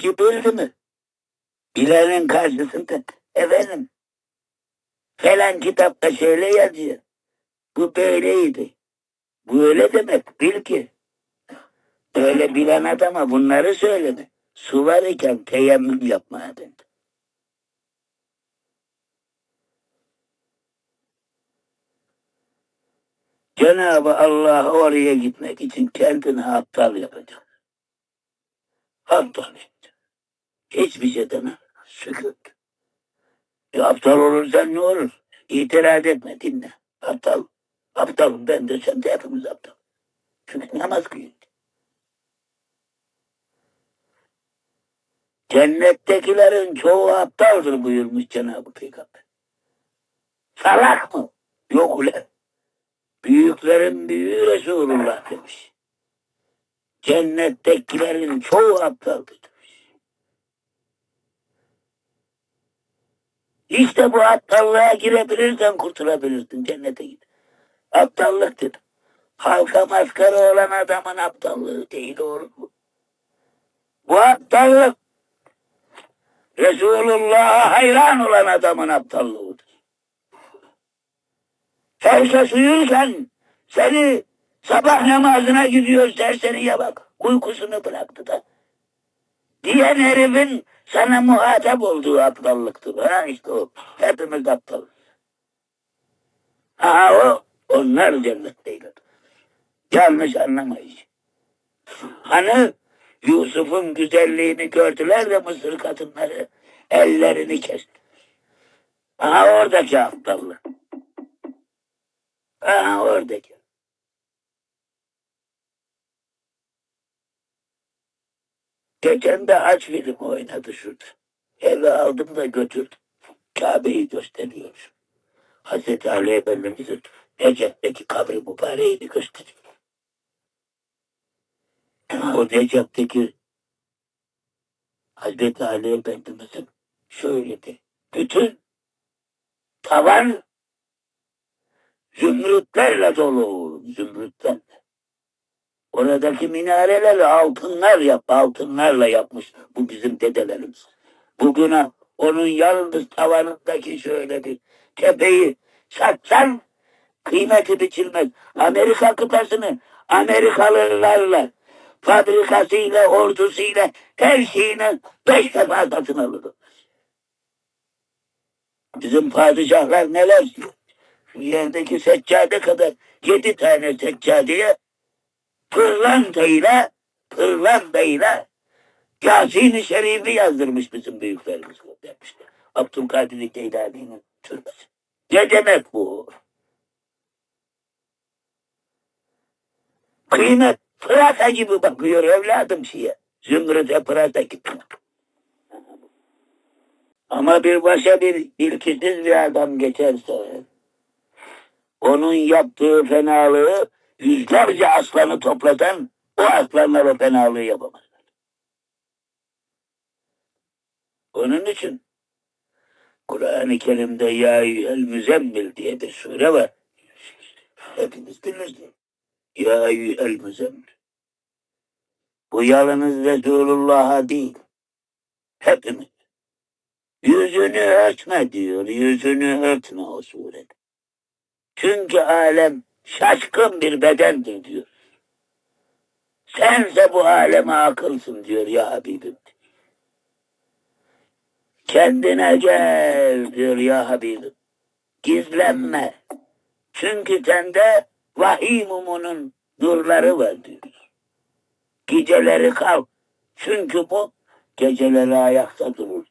işi bildi mi? Bilenin karşısında efendim falan kitapta şöyle yazıyor. Bu böyleydi. Bu öyle demek bil ki. Öyle bilen adama bunları söyleme. Su var iken teyemmüm yapma dedi. Cenab-ı Allah oraya gitmek için kendini aptal yapacak. Aptal yapacak. Hiçbir şeyden sükut. E, aptal olursan ne olur? İtiraz etme dinle. Aptal. Aptalım ben de sen de hepimiz aptal. Çünkü namaz kılıyor. Cennettekilerin çoğu aptaldır buyurmuş Cenab-ı Peygamber. Salak mı? Yok ulan. Büyüklerin büyüğü Resulullah demiş. Cennettekilerin çoğu aptaldır demiş. İşte bu aptallığa girebilirsen kurtulabilirsin cennete git. Aptallık dedim. Halka maskara olan adamın aptallığı değil olur mu? Bu aptallık Resulullah'a hayran olan adamın aptallığıdır. Sen uyurken seni sabah namazına gidiyor serseriye bak. Uykusunu bıraktı da. Diyen herifin sana muhatap olduğu aptallıktır. Ha işte o. Hepimiz aptal. Ha o. Onlar cennetteydi. Yanlış anlamayın. Hani Yusuf'un güzelliğini gördüler de Mısır kadınları ellerini kesti. Aha oradaki aptallık. Aha oradaki. Geçen de aç film oynadı şurada. Eve aldım da götürdüm. Kabe'yi gösteriyor. Hazreti Ali Efendimiz'in Recep'teki kabri mübareğini gösteriyor. O Recep'teki Hazreti Ali Efendimiz'in şöyle de bütün tavan zümrütlerle dolu, zümrütlerle. Oradaki minareler altınlar yap, altınlarla yapmış bu bizim dedelerimiz. Bugüne onun yalnız tavanındaki şöyle bir tepeyi satsan kıymeti biçilmez. Amerika kıtasını Amerikalılarla fabrikasıyla, ordusuyla, her şeyine beş defa satın alırdı. Bizim padişahlar neler? Şu yerdeki seccade kadar yedi tane seccadeye pırlantayla, pırlantayla Yasin-i Şerif'i yazdırmış bizim büyüklerimiz demişler. Abdülkadir Geylani'nin türbesi. Ne demek bu? Kıymet pırasa gibi bakıyor evladım şeye. Zümrüt'e pırasa gibi. Ama bir başa bir ilkisiz bir adam geçerse onun yaptığı fenalığı yüzlerce aslanı toplatan o aslanlar o fenalığı yapamazlar. Onun için Kur'an-ı Kerim'de Ya el müzemmil diye bir sure var. Hepiniz bilirsiniz. Ya el müzemmil. Bu yalnız Resulullah'a değil. Hepimiz. Yüzünü örtme diyor. Yüzünü örtme o surede. Çünkü alem şaşkın bir bedendir diyor. Sense bu aleme akılsın diyor ya Habibim. Kendine gel diyor ya Habibim. Gizlenme. Çünkü sende vahiy mumunun nurları var diyor. Geceleri kal. Çünkü bu geceleri ayakta durur.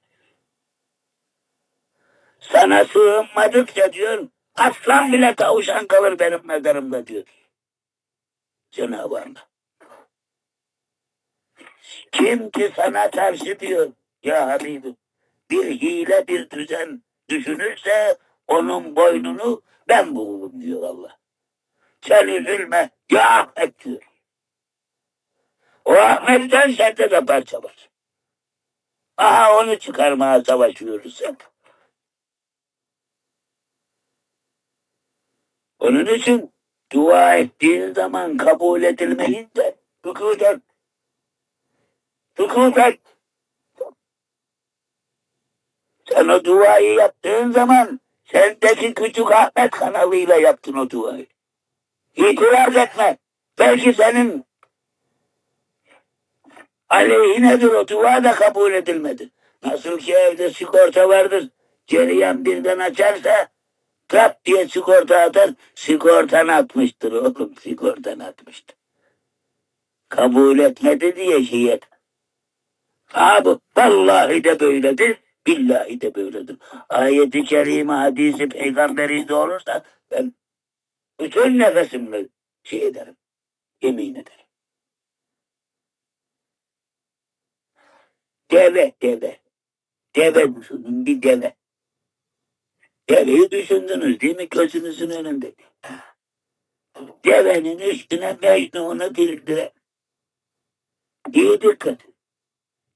Sana sığınmadıkça diyor, aslan bile tavşan kalır benim mezarımda diyor. Cenab-ı Allah. Kim ki sana karşı diyor, ya Habibim, bir hile bir düzen düşünürse onun boynunu ben bulurum diyor Allah. Sen üzülme, ya Ahmet diyor. O Ahmet'ten sende de parça var. Aha onu çıkarmaya savaşıyoruz hep. Onun için dua ettiğin zaman kabul edilmeyince sükut et. Sükut et. Sen o duayı yaptığın zaman sendeki küçük Ahmet kanalıyla yaptın o duayı. İtiraz etme. Belki senin aleyhinedir o dua da kabul edilmedi. Nasıl ki evde sigorta vardır. Cereyan birden açarsa tap diye sigorta atar. Sigortan atmıştır oğlum. Sigortan atmıştır. Kabul etmedi diye şey bu vallahi de böyledir. Billahi de böyledir. Ayeti kerime hadisi peygamberi de olursa ben bütün nefesimle şey ederim. Yemin ederim. Deve, deve. Deve düşünün, bir deve. Deveyi düşündünüz değil mi? Gözünüzün önünde. Devenin üstüne Mecnun'u bildiren. İyi dikkat.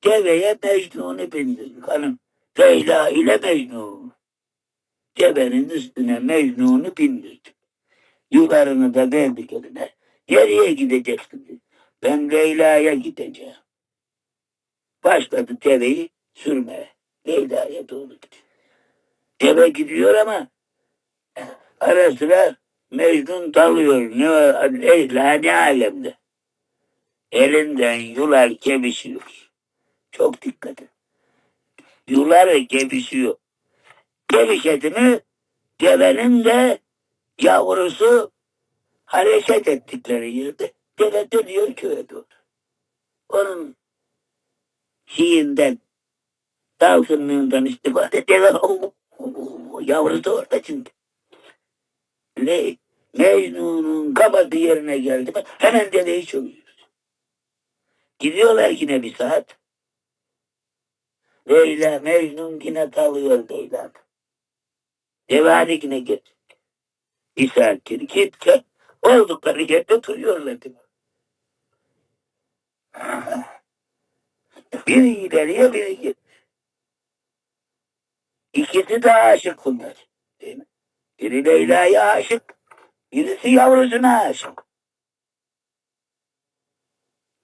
Deveye Mecnun'u bindirin. Hanım, Leyla ile Mecnun. Devenin üstüne Mecnun'u bindirdi. Yularını da verdik eline. Nereye gideceksin? Ben Leyla'ya gideceğim. Başladı deveyi sürmeye. Leyla'ya doğru gidiyor. Deve gidiyor ama ara sıra Mecnun dalıyor. Ne, ne alemde. Elinden yular gevişiyor. Çok dikkat et. Yuları gevişiyor. Gevişedi mi devenin de yavrusu hareket ettikleri yerde deve dönüyor köye doğru. Onun şeyinden dalgınlığından istifade deve o, o, yavrusu orada şimdi. Ne, Mecnun'un kabadı yerine geldi hemen deveyi çözüyor. Gidiyorlar yine bir saat. Leyla Mecnun yine kalıyor Leyla. Devani yine git. Bir saat geri git git. Oldukları yerde değil mi? Biri ileriye biri git. İkisi de aşık bunlar. Değil mi? Biri Leyla'ya aşık. Birisi yavrusuna aşık.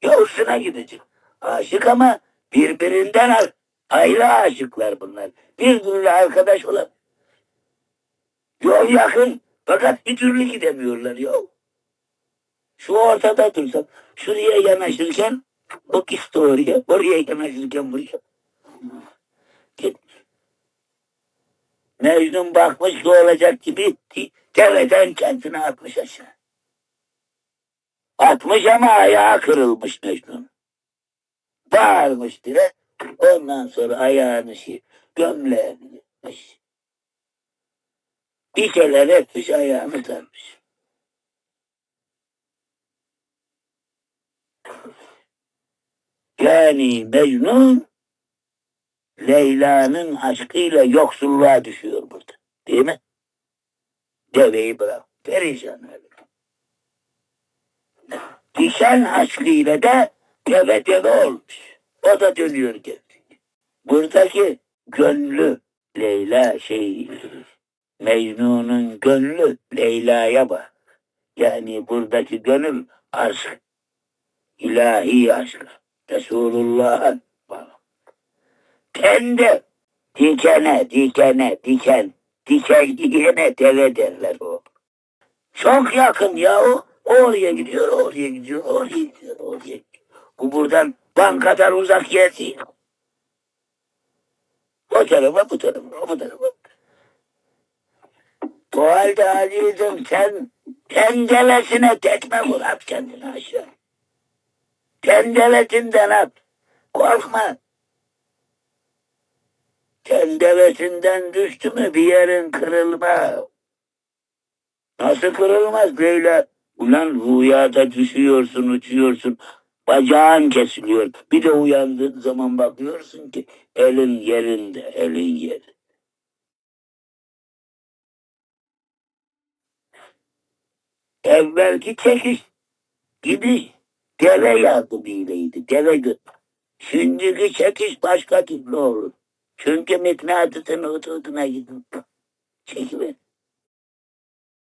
Yavrusuna gidecek. Aşık ama birbirinden ayrı aşıklar bunlar. Birbiriyle arkadaş olan. Yol yakın fakat bir türlü gidemiyorlar yol. Şu ortada dursam, şuraya yanaşırken o gitti oraya, oraya yanaşırken buraya. Git. Mecnun bakmış ki olacak gibi deveden kendini atmış aşağı. Atmış ama ayağı kırılmış Mecnun. Bağırmış dire. Ondan sonra ayağını şey, gömleğini gitmiş. Bir şeyler etmiş ayağını sarmış. Yani Mecnun Leyla'nın aşkıyla yoksulluğa düşüyor burada. Değil mi? Deveyi bırak. Perişan öyle. Dişen aşkıyla da deve deve olmuş. O da dönüyor geldi. Buradaki gönlü Leyla şey Mecnun'un gönlü Leyla'ya bak. Yani buradaki gönül aşk. ilahi aşk. Resulullah'ın. Kendi dikene, dikene, diken, diken dikene deve derler o. Çok yakın ya o. Oraya gidiyor, oraya gidiyor, oraya gidiyor, oraya gidiyor. Bu buradan ban kadar uzak yer değil. O tarafa, bu tarafa, bu tarafa. Bu halde azizim sen tendelesine tekme vur at kendini aşağı. Tendelesinden at. Korkma. Tendelesinden düştü mü bir yerin kırılmaz. Nasıl kırılmaz Leyla? Ulan rüyada düşüyorsun, uçuyorsun. Bacağın kesiliyor. Bir de uyandığın zaman bakıyorsun ki elin yerinde, elin yerinde. Evvelki çekiş gidiş deve yardımıylaydı, deve götür. Şimdiki çekiş başka türlü olur. Çünkü mıknatısın hududuna gidin. Çekiver.